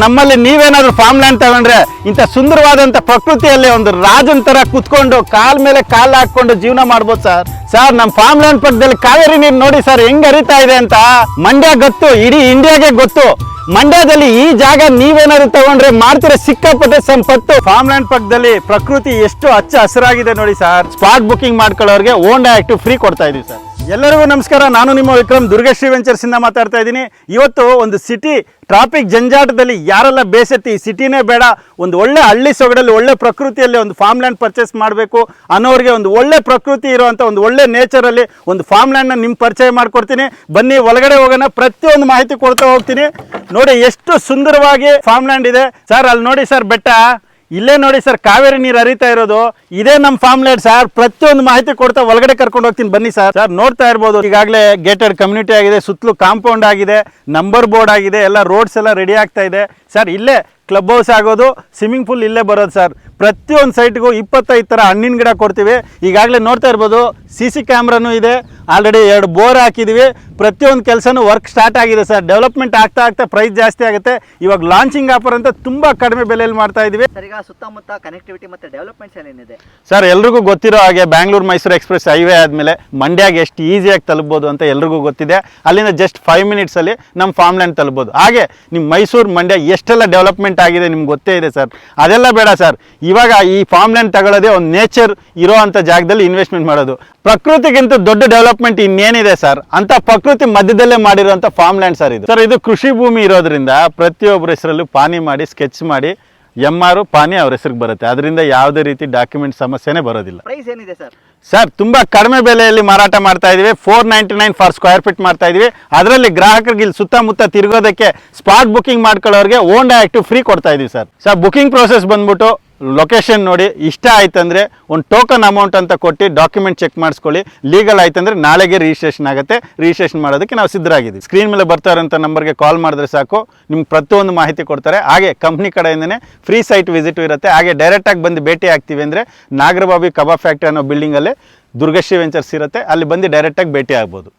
ನಮ್ಮಲ್ಲಿ ನೀವೇನಾದ್ರು farm land ತಗೊಂಡ್ರೆ ಇಂಥ ಸುಂದರವಾದಂತ ಪ್ರಕೃತಿಯಲ್ಲಿ ಒಂದು ರಾಜನ್ ತರ ಕುತ್ಕೊಂಡು ಕಾಲ್ ಮೇಲೆ ಕಾಲು ಹಾಕೊಂಡು ಜೀವನ ಮಾಡ್ಬೋದು ಸರ್ ಸರ್ ನಮ್ಮ ಫಾರ್ಮ್ ಲ್ಯಾಂಡ್ ಪಕ್ಕದಲ್ಲಿ ಕಾವೇರಿ ನೀರು ನೋಡಿ ಸರ್ ಹೆಂಗ್ ಹರಿತಾ ಇದೆ ಅಂತ ಮಂಡ್ಯ ಗೊತ್ತು, ಇಡೀ ಇಂಡಿಯಾಗೆ ಗೊತ್ತು. ಮಂಡ್ಯದಲ್ಲಿ ಈ ಜಾಗ ನೀವೇನಾದ್ರು ತಗೊಂಡ್ರೆ ಮಾಡ್ತಿರೋ? ಸಿಕ್ಕಾಪಟ್ಟೆ ಸಂಪತ್ತು. ಫಾರ್ಮ್ ಲ್ಯಾಂಡ್ ಪಕ್ಕದಲ್ಲಿ ಪ್ರಕೃತಿ ಎಷ್ಟು ಹಚ್ಚ ಹಸಿರಾಗಿದೆ ನೋಡಿ ಸರ್ ಸ್ಪಾಟ್ ಬುಕಿಂಗ್ ಮಾಡ್ಕೊಳ್ಳೋರಿಗೆ ಓನ್ ಆಕ್ಟಿವ್ ಫ್ರೀ ಕೊಡ್ತಾ ಇದೀವಿ ಸರ್ ಎಲ್ಲರಿಗೂ ನಮಸ್ಕಾರ. ನಾನು ನಿಮ್ಮ ವಿಕ್ರಮ್. ದುರ್ಗಶ್ರೀ ವೆಂಚರ್ಸ್ ಇಂದ ಮಾತಾಡ್ತಾ ಇದ್ದೀನಿ. ಇವತ್ತು ಒಂದು ಸಿಟಿ, ಟ್ರಾಫಿಕ್ ಜಂಜಾಟದಲ್ಲಿ ಯಾರೆಲ್ಲ ಬೇಸತ್ತಿ ಸಿಟಿನೇ ಬೇಡ, ಒಂದು ಒಳ್ಳೆ ಹಳ್ಳಿ ಸೊಗಡಲ್ಲಿ, ಒಳ್ಳೆ ಪ್ರಕೃತಿಯಲ್ಲಿ ಒಂದು ಫಾರ್ಮ್ ಲ್ಯಾಂಡ್ ಪರ್ಚೇಸ್ ಮಾಡಬೇಕು ಅನ್ನೋರಿಗೆ ಒಂದು ಒಳ್ಳೆ ಪ್ರಕೃತಿ ಇರುವಂಥ ಒಂದು ಒಳ್ಳೆ ನೇಚರಲ್ಲಿ ಒಂದು ಫಾರ್ಮ್ ಲ್ಯಾಂಡ್ನ ನಿಮ್ಮ ಪರಿಚಯ ಮಾಡ್ಕೊಡ್ತೀನಿ. ಬನ್ನಿ, ಒಳಗಡೆ ಹೋಗೋಣ. ಪ್ರತಿಯೊಂದು ಮಾಹಿತಿ ಕೊಡ್ತಾ ಹೋಗ್ತೀನಿ. ನೋಡಿ, ಎಷ್ಟು ಸುಂದರವಾಗಿ ಫಾರ್ಮ್ ಲ್ಯಾಂಡ್ ಇದೆ. ಸರ್ ಅಲ್ಲಿ ನೋಡಿ ಸರ್ ಬೆಟ್ಟ. ಇಲ್ಲೇ ನೋಡಿ ಸರ್, ಕಾವೇರಿ ನೀರು ಹರಿತಾ ಇರೋದು. ಇದೇ ನಮ್ಮ ಫಾರ್ಮ್ ಸರ್ ಪ್ರತಿಯೊಂದು ಮಾಹಿತಿ ಕೊಡ್ತಾ ಒಳಗಡೆ ಕರ್ಕೊಂಡು ಹೋಗ್ತೀನಿ. ಬನ್ನಿ ಸರ್ ಸರ್ ನೋಡ್ತಾ ಇರ್ಬೋದು, ಈಗಾಗಲೇ ಗೇಟೆಡ್ ಕಮ್ಯುನಿಟಿ ಆಗಿದೆ, ಸುತ್ತಲೂ ಕಾಂಪೌಂಡ್ ಆಗಿದೆ ನಂಬರ್ ಬೋರ್ಡ್ ಆಗಿದೆ, ಎಲ್ಲ ರೋಡ್ಸ್ ಎಲ್ಲ ರೆಡಿ ಆಗ್ತಾ ಇದೆ. ಸರ್ ಇಲ್ಲೇ ಕ್ಲಬ್ ಹೌಸ್ ಆಗೋದು ಸ್ವಿಮ್ಮಿಂಗ್ ಪೂಲ್ ಇಲ್ಲೇ ಬರೋದು ಸರ್ ಪ್ರತಿಯೊಂದು ಸೈಟ್ಗೂ ಇಪ್ಪತ್ತೈದು ಥರ ಹಣ್ಣಿನ ಗಿಡ ಕೊಡ್ತೀವಿ. ಈಗಾಗಲೇ ನೋಡ್ತಾ ಇರ್ಬೋದು ಸಿ ಸಿ ಕ್ಯಾಮ್ರಾನೂ ಇದೆ. ಆಲ್ರೆಡಿ ಎರಡು ಬೋರ್ ಹಾಕಿದ್ದೀವಿ ಪ್ರತಿಯೊಂದು ಕೆಲಸನೂ ವರ್ಕ್ ಸ್ಟಾರ್ಟ್ ಆಗಿದೆ ಸರ್ ಡೆವಲಪ್ಮೆಂಟ್ ಆಗ್ತಾ ಆಗ್ತಾ ಪ್ರೈಸ್ ಜಾಸ್ತಿ ಆಗುತ್ತೆ. ಇವಾಗ ಲಾಂಚಿಂಗ್ ಆಫರ್ ಅಂತ ತುಂಬ ಕಡಿಮೆ ಬೆಲೆಯಲ್ಲಿ ಮಾಡ್ತಾ ಇದ್ದೀವಿ ಸರ್ ಈಗ ಸುತ್ತಮುತ್ತ ಕನೆಕ್ಟಿವಿಟಿ ಮತ್ತೆ ಡೆವಲಪ್ಮೆಂಟ್ಸ್ ಏನೇನಿದೆ? ಸರ್ ಎಲ್ರಿಗೂ ಗೊತ್ತಿರೋ ಹಾಗೆ ಬ್ಯಾಂಗ್ಳೂರು ಮೈಸೂರು ಎಕ್ಸ್ಪ್ರೆಸ್ ಹೈವೇ ಆದಮೇಲೆ ಮಂಡ್ಯಾಗೆ ಎಷ್ಟು ಈಸಿಯಾಗಿ ತಲುಪ್ಬೋದು ಅಂತ ಎಲ್ರಿಗೂ ಗೊತ್ತಿದೆ. ಅಲ್ಲಿಂದ ಜಸ್ಟ್ ಫೈವ್ ಮಿನಿಟ್ಸಲ್ಲಿ ನಮ್ಮ ಫಾರ್ಮ್ ಲ್ಯಾಂಡ್ ತಲುಪ್ಬೋದು. ಹಾಗೆ ನಿಮ್ಮ ಮೈಸೂರು ಮಂಡ್ಯ ಎಷ್ಟೆಲ್ಲ ಡೆವಲಪ್ಮೆಂಟ್ ಆಗಿದೆ, ನಿಮ್ಗೆ ಗೊತ್ತೇ ಇದೆ ಸರ್. ಅದೆಲ್ಲ ಬೇಡ ಸರ್. ಇವಾಗ ಈ ಫಾರ್ಮ್ ಲ್ಯಾಂಡ್ ತಗೊಳ್ಳೋದೇ ಒಂದು ನೇಚರ್ ಇರೋ ಅಂಥ ಜಾಗದಲ್ಲಿ ಇನ್ವೆಸ್ಟ್ಮೆಂಟ್ ಮಾಡೋದು. ಪ್ರಕೃತಿಗಿಂತ ದೊಡ್ಡ ಡೆವಲಪ್ಮೆಂಟ್ ಇನ್ನೇನಿದೆ ಸರ್. ಅಂತ ಪ್ರಕೃತಿ ಮಧ್ಯದಲ್ಲೇ ಮಾಡಿರುವಂಥ ಫಾರ್ಮ್ ಲ್ಯಾಂಡ್ ಸರ್ ಇದು. ಸರ್, ಇದು ಕೃಷಿ ಭೂಮಿ ಇರೋದ್ರಿಂದ ಪ್ರತಿಯೊಬ್ಬರ ಹೆಸರಲ್ಲೂ ಪಾನಿ ಮಾಡಿ ಸ್ಕೆಚ್ ಮಾಡಿ ಎಂ ಆರ್ ಪಾನಿ ಅವ್ರ ಹೆಸರಿಗೆ ಬರುತ್ತೆ. ಅದರಿಂದ ಯಾವುದೇ ರೀತಿ ಡಾಕ್ಯುಮೆಂಟ್ ಸಮಸ್ಯೆನೇ ಬರೋದಿಲ್ಲ. ಪ್ರೈಸ್ ಏನಿದೆ ಸರ್? ಸರ್ ತುಂಬಾ ಕಡಿಮೆ ಬೆಲೆಯಲ್ಲಿ ಮಾರಾಟ ಮಾಡ್ತಾ ಇದೀವಿ. Four ninety nine for square feet ಮಾಡ್ತಾ ಇದೀವಿ. ಅದರಲ್ಲಿ ಗ್ರಾಹಕರಿಗೆ ಇಲ್ಲಿ ಸುತ್ತಮುತ್ತ ತಿರುಗೋದಕ್ಕೆ ಸ್ಪಾಟ್ ಬುಕಿಂಗ್ ಮಾಡ್ಕೊಳ್ಳೋರಿಗೆ ಓನ್ ಆಕ್ಟಿವ್ ಫ್ರೀ ಕೊಡ್ತಾ ಇದೀವಿ ಸರ್. ಸರ್ ಬುಕಿಂಗ್ ಪ್ರೋಸೆಸ್ ಬಂದ್ಬಿಟ್ಟು ಲೊಕೇಶನ್ ನೋಡಿ, ಇಷ್ಟ ಆಯ್ತಂದರೆ ಒಂದು ಟೋಕನ್ ಅಮೌಂಟ್ ಅಂತ ಕೊಟ್ಟು ಡಾಕ್ಯುಮೆಂಟ್ ಚೆಕ್ ಮಾಡಿಸ್ಕೊಳ್ಳಿ. ಲೀಗಲ್ ಆಯ್ತಂದರೆ ನಾಳೆಗೆ ರಿಜಿಸ್ಟ್ರೇಷನ್ ಆಗುತ್ತೆ. ರಿಜಿಸ್ಟ್ರೇಷನ್ ಮಾಡೋದಕ್ಕೆ ನಾವು ಸಿದ್ಧರಾಗಿದ್ದೀವಿ. ಸ್ಕ್ರೀನ್ ಮೇಲೆ ಬರ್ತಾ ಇರೋಂಥ ನಂಬರ್ಗೆ ಕಾಲ್ ಮಾಡಿದ್ರೆ ಸಾಕು. ನಿಮ್ಗೆ ಪ್ರತಿಯೊಂದು ಮಾಹಿತಿ ಕೊಡ್ತಾರೆ. ಹಾಗೆ ಕಂಪ್ನಿ ಕಡೆಯಿಂದನೇ ಫ್ರೀ ಸೈಟ್ ವಿಸಿಟ್ ಇರುತ್ತೆ. ಹಾಗೆ ಡೈರೆಕ್ಟಾಗಿ ಬಂದು ಭೇಟಿ ಆಗ್ತೀವಿ ಅಂದರೆ ನಾಗರಬಾಬಿ ಕಬಾಬ್ ಫ್ಯಾಕ್ಟ್ರಿ ಅನ್ನೋ ಬಿಲ್ಡಿಂಗಲ್ಲೇ ದುರ್ಗಶ್ರೀ ವೆಂಚರ್ಸ್ ಇರುತ್ತೆ. ಅಲ್ಲಿ ಬಂದು ಡೈರೆಕ್ಟಾಗಿ ಭೇಟಿ ಆಗ್ಬೋದು